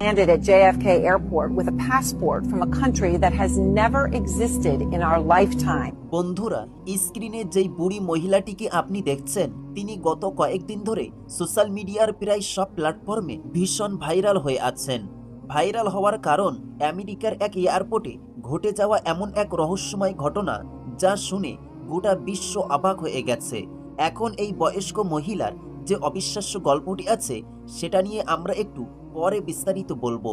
landed at JFK Airport with a passport from a country that has never existed in our lifetime. বন্ধুরা স্ক্রিনে যেই বুড়ি মহিলাটিকে আপনি দেখছেন, তিনি গত কয়েকদিন ধরে সোশ্যাল মিডিয়ার প্রায় সব প্ল্যাটফর্মে ভীষণ ভাইরাল হয়ে আছেন ভাইরাল হওয়ার কারণ আমেরিকার এক এয়ারপোর্টে ঘটে যাওয়া এমন এক রহস্যময় ঘটনা যা শুনে গোটা বিশ্ব অবাক হয়ে গেছে এখন এই বয়স্ক মহিলার যে অবিশ্বাস্য গল্পটি আছে, সেটা নিয়ে আমরা একটু পরে বিস্তারিত বলব।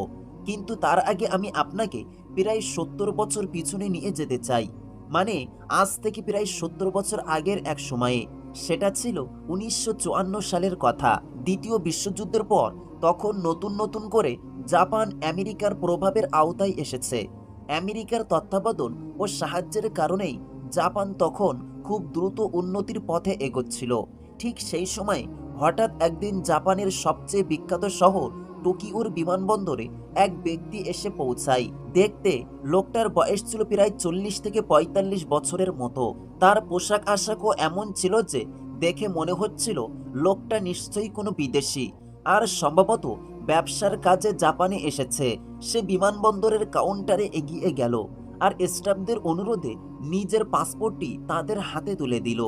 কিন্তু তার আগে আমি আপনাকে প্রায় সত্তর বছর পিছনে নিয়ে যেতে চাই। মানে আজ থেকে প্রায় সত্তর বছর আগের এক সময়ে। সেটা ছিল উনিশশো সালের কথা। দ্বিতীয় বিশ্বযুদ্ধের পর তখন নতুন নতুন করে জাপান আমেরিকার প্রভাবের আওতায় এসেছে। আমেরিকার তত্ত্বাবধান ও সাহায্যের কারণেই জাপান তখন খুব দ্রুত উন্নতির পথে এগোচ্ছিল। ঠিক সেই সময় হঠাৎ একদিন জাপানের সবচেয়ে বিখ্যাত শহর টোকিওর বিমানবন্দরে এক ব্যক্তি এসে পৌঁছায়। দেখতে লোকটার বয়স ছিল প্রায় চল্লিশ থেকে পঁয়তাল্লিশ বছরের মতো। তার পোশাক আশাকও এমন ছিল যে দেখে মনে হচ্ছিল লোকটা নিশ্চয়ই কোনো বিদেশি। আর সম্ভবত ব্যবসার কাজে জাপানে এসেছে। সে বিমানবন্দরের কাউন্টারে এগিয়ে গেল আর স্টাফদের অনুরোধে নিজের পাসপোর্টটি তাদের হাতে তুলে দিল।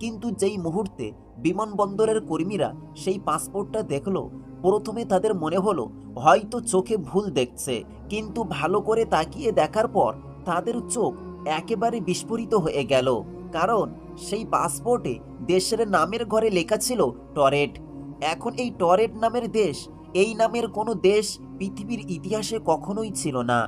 কিন্তু যেই মুহূর্তে বিমানবন্দরের কর্মীরা সেই পাসপোর্টটা দেখল। প্রথমে তাদের মনে হলো, হয়তো চোখে ভুল দেখছে, কিন্তু ভালো করে তাকিয়ে দেখার পর তাদের চোখ একেবারে বিস্ফোরিত হয়ে গেল। কারণ সেই পাসপোর্টে দেশের নামের ঘরে লেখা ছিল টরেট। এখন এই টরেট নামের দেশ, এই নামের কোনো দেশ পৃথিবীর ইতিহাসে কখনোই ছিল না।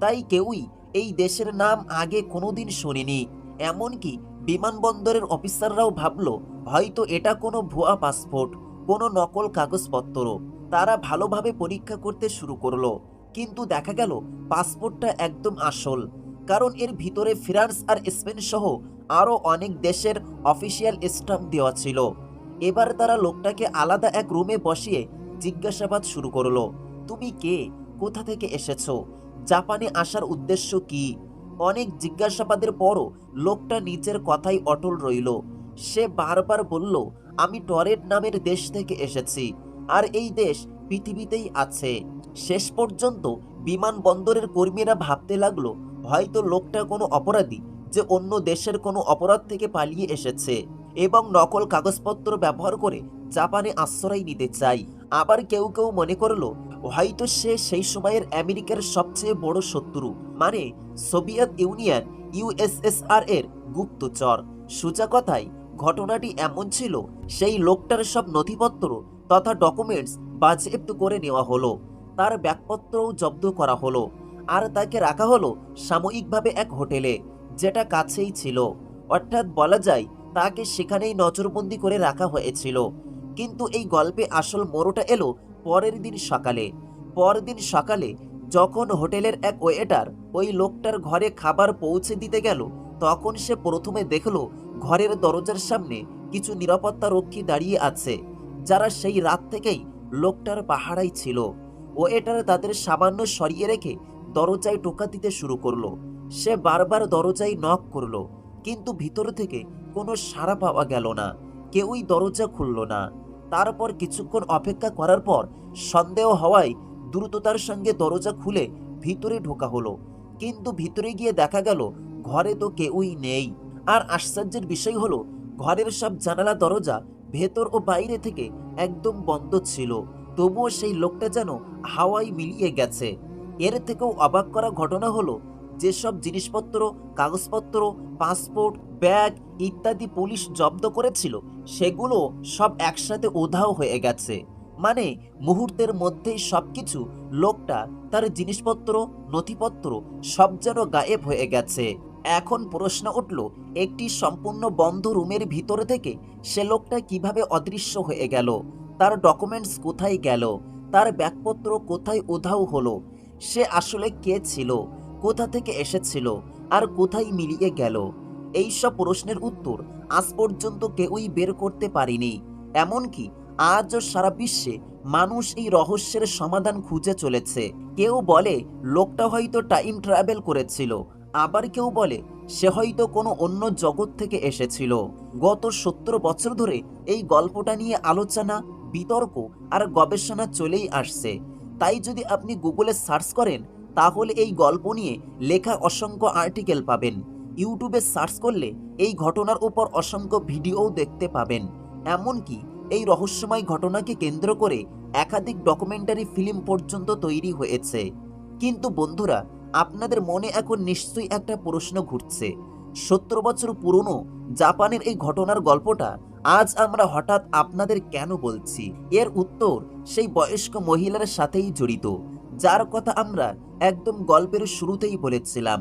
তাই কেউই এই দেশের নাম আগে কোনোদিন শোনেনি। এমনকি বিমানবন্দরের অফিসাররাও ভাবল, হয়তো এটা কোনো ভুয়া পাসপোর্ট, কোনো নকল কাগজপত্র তারা ভালোভাবে পরীক্ষা করতে শুরু করল। কিন্তু দেখা গেল, পাসপোর্টটা একদম আসল। কারণ এর ভিতরে ফ্রান্স আর স্পেন সহ আরও অনেক দেশের অফিসিয়াল স্টাম্প দেওয়া ছিল। এবার তারা লোকটাকে আলাদা এক রুমে বসিয়ে জিজ্ঞাসাবাদ শুরু করল, তুমি কে? কোথা থেকে এসেছ? জাপানে আসার উদ্দেশ্য কি? অনেক জিজ্ঞাসাবাদের পরও লোকটা নিজের কথাই অটল রইল। সে বারবার বলল, আমি টরেট নামের দেশ থেকে এসেছি, আর এই দেশ পৃথিবীতেই আছে। শেষ পর্যন্ত বিমানবন্দরের কর্মীরা ভাবতে লাগল, হয়তো লোকটা কোনো অপরাধী যে অন্য দেশের কোনো অপরাধ থেকে পালিয়ে এসেছে এবং নকল কাগজপত্র ব্যবহার করে জাপানে আশ্রয় নিতে চাই। আবার কেউ কেউ মনে করল হয়তো সে সেই সময়ের আমেরিকার সবচেয়ে বড় শত্রু মানে সোভিয়েত ইউনিয়ন ইউএসএসআর এর গুপ্তচর। সোজা কথায়, ঘটনাটি এমন ছিল, সেই লোকটার সব নথিপত্র তথা ডকুমেন্টস বাজেপ্ত করে নেওয়া হলো, তার ব্যাগপত্রও জব্দ করা হলো, আর তাকে রাখা হলো সাময়িকভাবে এক হোটেলে, যেটা কাছেই ছিল। অর্থাৎ বলা যায়, তাকে সেখানেই নজরবন্দি করে রাখা হয়েছিল। কিন্তু এই গল্পে আসল মোড়টা এলো পরের দিন সকালে পরদিন সকালে যখন হোটেলের এক ওয়েটার ওই লোকটার ঘরে খাবার পৌঁছে দিতে গেল, তখন সে প্রথমে দেখল ঘরের দরজার সামনে কিছু নিরাপত্তা রক্ষী দাঁড়িয়ে আছে, যারা সেই রাত থেকেই লোকটার পাহারাই ছিল। ওয়েটার তাদের সামান্য সরিয়ে রেখে দরজায় টোকা দিতে শুরু করল। সে বারবার দরজায় নক করল, কিন্তু ভিতর থেকে কোনো সাড়া পাওয়া গেল না। কেউই দরজা খুলল না। তারপর কিছুক্ষণ অপেক্ষা করার পর সন্দেহ হওয়ায় দ্রুততার সঙ্গে দরজা খুলে ভিতরে ঢোকা হলো। কিন্তু ভিতরে গিয়ে দেখা গেল, ঘরে তো কেউই নেই। আর আশ্চর্যের বিষয় হলো, ঘরের সব জানালা, দরজা, ভেতর ও বাইরে থেকে একদম বন্ধ ছিল। তবুও সেই লোকটা যেন হাওয়ায় মিলিয়ে গেছে। এর থেকেও অবাক করা ঘটনা হলো যেসব জিনিসপত্র, কাগজপত্র, পাসপোর্ট, ব্যাগ ইত্যাদি পুলিশ জব্দ করেছিল, সেগুলো সব একসাথে উধাও হয়ে গেছে। মানে মুহূর্তের মধ্যেই সব কিছু লোকটা, তার জিনিসপত্র, নথিপত্র সব যেন গায়েব হয়ে গেছে। এখন প্রশ্ন উঠল, একটি সম্পূর্ণ বন্ধ রুমের ভিতরে থেকে সে লোকটা কীভাবে অদৃশ্য হয়ে গেল? তার ডকুমেন্টস কোথায় গেল? তার ব্যাগপত্র কোথায় উধাও হলো? সে আসলে কে ছিল? কোথা থেকে এসেছিল আর কোথায় মিলিয়ে গেল? এই সব প্রশ্নের উত্তর আজ পর্যন্ত কেউই বের করতে পারেনি। এমনকি আজও সারা বিশ্বে মানুষ এই রহস্যের সমাধান খুঁজে চলেছে। কেউ বলে, লোকটা হয়তো টাইম ট্রাভেল করেছিল। আবার কেউ বলে, সে হয়তো কোনো অন্য জগৎ থেকে এসেছিল। গত সত্তর বছর ধরে এই গল্পটা নিয়ে আলোচনা, বিতর্ক আর গবেষণা চলেই আসছে। তাই যদি আপনি গুগলে সার্চ করেন তাহলে এই গল্প নিয়ে লেখা অসংখ্য আর্টিকেল পাবেন। ইউটিউবে সার্চ করলে এই ঘটনার উপর অসংখ্য ভিডিও দেখতে পাবেন। এমনকি এই রহস্যময় ঘটনাকে কেন্দ্র করে একাধিক ডকুমেন্টারি ফিল্ম পর্যন্ত তৈরি হয়েছে। কিন্তু বন্ধুরা, আপনাদের মনে এখন নিশ্চয়ই একটা প্রশ্ন ঘুরছে। সত্তর বছর পুরনো জাপানের এই ঘটনার গল্পটা আজ আমরা হঠাৎ আপনাদের কেন বলছি? এর উত্তর সেই বয়স্ক মহিলার সাথেই জড়িত। যার কথা আমরা একদম গল্পের শুরুতেই বলেছিলাম।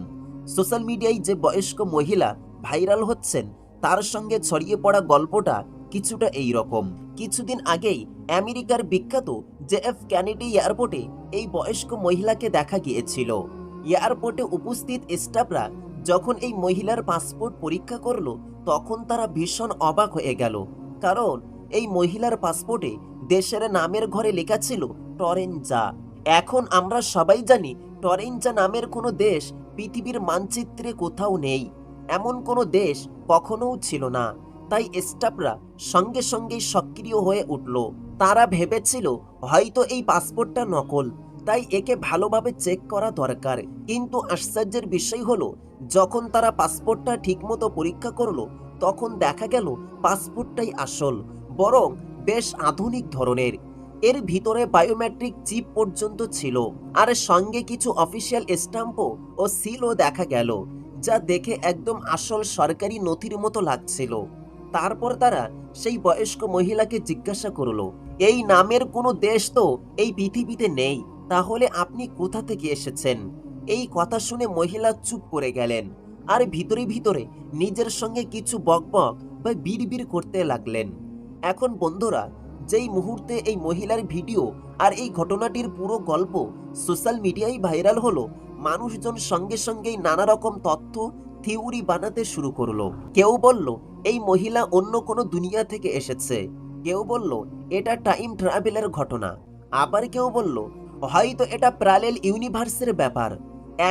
সোশ্যাল মিডিয়ায় যে বয়স্ক মহিলা ভাইরাল হচ্ছেন, তার সঙ্গে ছড়িয়ে পড়া গল্পটা কিছুটা এই রকম কিছুদিন আগেই আমেরিকার বিখ্যাত জেএফ ক্যানেডি এয়ারপোর্টে এই বয়স্ক মহিলাকে দেখা গিয়েছিল। এয়ারপোর্টে উপস্থিত স্টাফরা যখন এই মহিলার পাসপোর্ট পরীক্ষা করল, তখন তারা ভীষণ অবাক হয়ে গেল। কারণ এই মহিলার পাসপোর্টে দেশের নামের ঘরে লেখা ছিল টরেঞ্জা এখন আমরা সবাই জানি টরেঞ্জা নামের কোনো দেশ পৃথিবীর মানচিত্রে কোথাও নেই। এমন কোনো দেশ কখনোও ছিল না। তাই স্টাফরা সঙ্গে সঙ্গেই সক্রিয় হয়ে উঠল। তারা ভেবেছিল, হয়তো এই পাসপোর্টটা নকল। তাই একে ভালোভাবে চেক করা দরকার। কিন্তু আশ্চর্যের বিষয় হলো, যখন তারা পাসপোর্টটা ঠিকমতো পরীক্ষা করল, তখন দেখা গেল পাসপোর্টটাই আসল, বরং বেশ আধুনিক ধরনের। এর ভিতরে বায়োমেট্রিক চিপ পর্যন্ত ছিল। আর সঙ্গে কিছু অফিসিয়াল স্ট্যাম্পও ও সিলও দেখা গেল, যা দেখে একদম আসল সরকারি নথির মতো লাগছিল। তারপর তারা সেই বয়স্ক মহিলাকে জিজ্ঞাসা করল, এই নামের কোনো দেশ তো এই পৃথিবীতে নেই, তাহলে আপনি কোথা থেকে এসেছেন? এই কথা শুনে মহিলা চুপ করে গেলেন আর ভিতরে ভিতরে নিজের সঙ্গে কিছু বকবক বা বিড়বিড় করতে লাগলেন। এখন বন্ধুরা যেই মুহূর্তে এই মহিলার ভিডিও আর এই ঘটনাটির পুরো গল্প সোশ্যাল মিডিয়ায় ভাইরাল হলো, মানুষজন সঙ্গে সঙ্গেই নানা রকম তথ্য, থিওরি বানাতে শুরু করল। কেউ বলল, এই মহিলা অন্য কোনো দুনিয়া থেকে এসেছে। কেউ বলল, এটা টাইম ট্রাভেলের ঘটনা। আবার কেউ বলল, হয়তো এটা প্যারালেল ইউনিভার্সের ব্যাপার।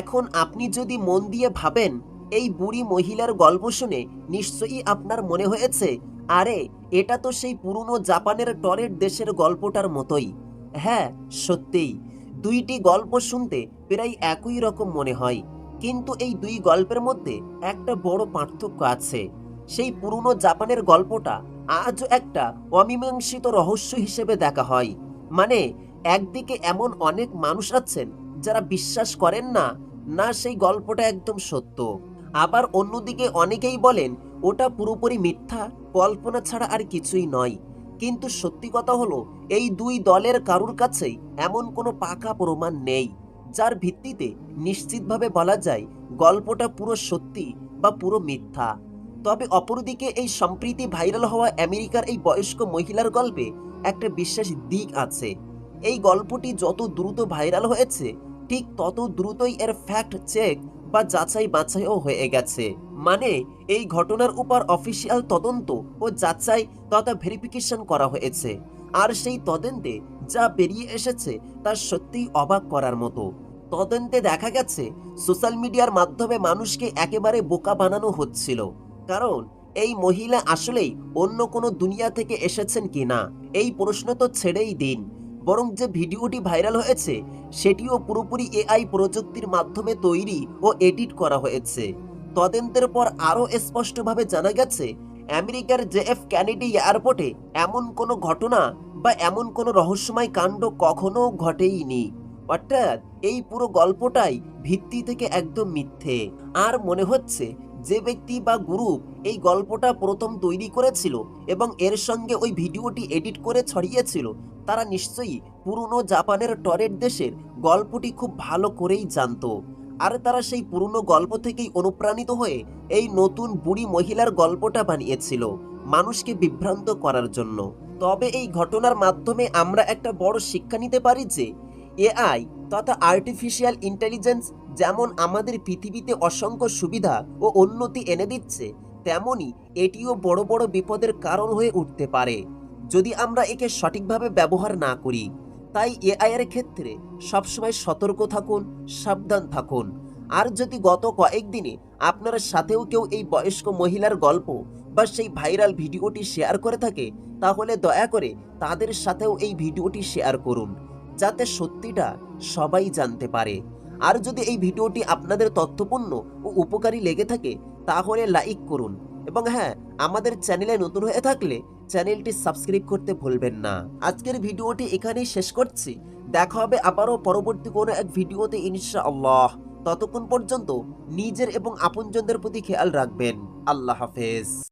এখন আপনি যদি মন দিয়ে ভাবেন, এই বুড়ি মহিলার গল্প শুনে নিশ্চয়ই আপনার মনে হয়েছে আরে, এটা তো সেই পুরনো জাপানের টরের দেশের গল্পটার মতোই। হ্যাঁ সত্যিই। দুইটি গল্প শুনতে প্রায় একই রকম মনে হয়। কিন্তু এই দুই গল্পের মধ্যে একটা বড় পার্থক্য আছে। সেই পুরনো জাপানের গল্পটা আজও একটা অমীমাংসিত রহস্য হিসেবে দেখা হয়। মানে একদিকে এমন অনেক মানুষ আছেন যারা বিশ্বাস করেন না না সেই গল্পটা একদম সত্য। আবার অন্যদিকে অনেকেই বলেন, ওটা পুরোপুরি মিথ্যা কল্পনা ছাড়া আর কিছুই নয়। কিন্তু সত্যি কথা হলো, এই দুই দলের কারুর কাছেই এমন কোনো পাকা প্রমাণ নেই, যার ভিত্তিতে নিশ্চিতভাবে বলা যায়, গল্পটা পুরো সত্যি বা পুরো মিথ্যা। তবে অপরদিকে এই সম্প্রীতি ভাইরাল হওয়া আমেরিকার এই বয়স্ক মহিলার গল্পে একটা বিশেষ দিক আছে। এই গল্পটি যত দ্রুত ভাইরাল হয়েছে, ঠিক তত দ্রুতই এর ফ্যাক্ট চেক বা যাচাই বাছাইও হয়ে গেছে। মানে এই ঘটনার উপর অফিসিয়াল তদন্ত ও যাচাই তথা ভেরিফিকেশন করা হয়েছে। আর সেই তদন্তে যা বেরিয়ে এসেছে তা সত্যিই অবাক করার মতো। তদন্তে দেখা গেছে, সোশ্যাল মিডিয়ার মাধ্যমে মানুষকে একেবারে বোকা বানানো হচ্ছিল। কারণ, এই মহিলা আসলেই অন্য কোনো দুনিয়া থেকে এসেছেন কিনা এই প্রশ্ন তো ছেড়েই দিন। বরং যে ভিডিওটি ভাইরাল হয়েছে, সেটিও পুরোপুরি এআই প্রযুক্তির মাধ্যমে তৈরি ও এডিট করা হয়েছে। তদন্তের পর আরও স্পষ্টভাবে জানা গেছে, আমেরিকার জেএফ ক্যানেডি এয়ারপোর্টে এমন কোনো ঘটনা বা এমন কোনো রহস্যময় কাণ্ড কখনো ঘটেইনি। অর্থাৎ এই পুরো গল্পটাই ভিত্তি থেকে একদম মিথ্যে। আর মনে হচ্ছে যে ব্যক্তি বা গ্রুপ এই গল্পটা প্রথম তৈরি করেছিল এবং এর সঙ্গে ওই ভিডিওটি এডিট করে ছড়িয়েছিল, তারা নিশ্চয়ই পুরনো জাপানের টরের দেশের গল্পটি খুব ভালো করেই জানতো। আর তারা সেই পুরনো গল্প থেকেই অনুপ্রাণিত হয়ে এই নতুন বুড়ি মহিলার গল্পটা বানিয়েছিল মানুষকে বিভ্রান্ত করার জন্য। তবে এই ঘটনার মাধ্যমে আমরা একটা বড় শিক্ষা নিতে পারি যে, এআই তথা আর্টিফিশিয়াল ইন্টেলিজেন্স যেমন আমাদের পৃথিবীতে অসংখ্য সুবিধা ও উন্নতি এনে দিচ্ছে, তেমনি এটিও বড় বড় বিপদের কারণ হয়ে উঠতে পারে। যদি আমরা একে সঠিকভাবে ব্যবহার না করি তাই এআই এর ক্ষেত্রে সবসময় সতর্ক থাকুন, সাবধান থাকুন। আর যদি গত কয়েকদিনে আপনার সাথেও কেউ এই বয়স্ক মহিলার গল্প বা সেই ভাইরাল ভিডিওটি শেয়ার করে থাকে, তাহলে দয়া করে তাদের সাথেও এই ভিডিওটি শেয়ার করুন, যাতে সত্যিটা সবাই জানতে পারে। আর যদি এই ভিডিওটি আপনাদের তথ্যপূর্ণ ও উপকারী লেগে থাকে, তাহলে লাইক করুন। এবং হ্যাঁ আমাদের চ্যানেলে নতুন হয়ে থাকলে চ্যানেলটি সাবস্ক্রাইব করতে ভুলবেন না। আজকের ভিডিওটি এখানেই শেষ করছি। দেখা হবে আবারও পরবর্তী কোনো এক ভিডিওতে ইনশাআল্লাহ। ততক্ষণ পর্যন্ত নিজের এবং আপনজনদের প্রতি খেয়াল রাখবেন। আল্লাহ হাফেজ।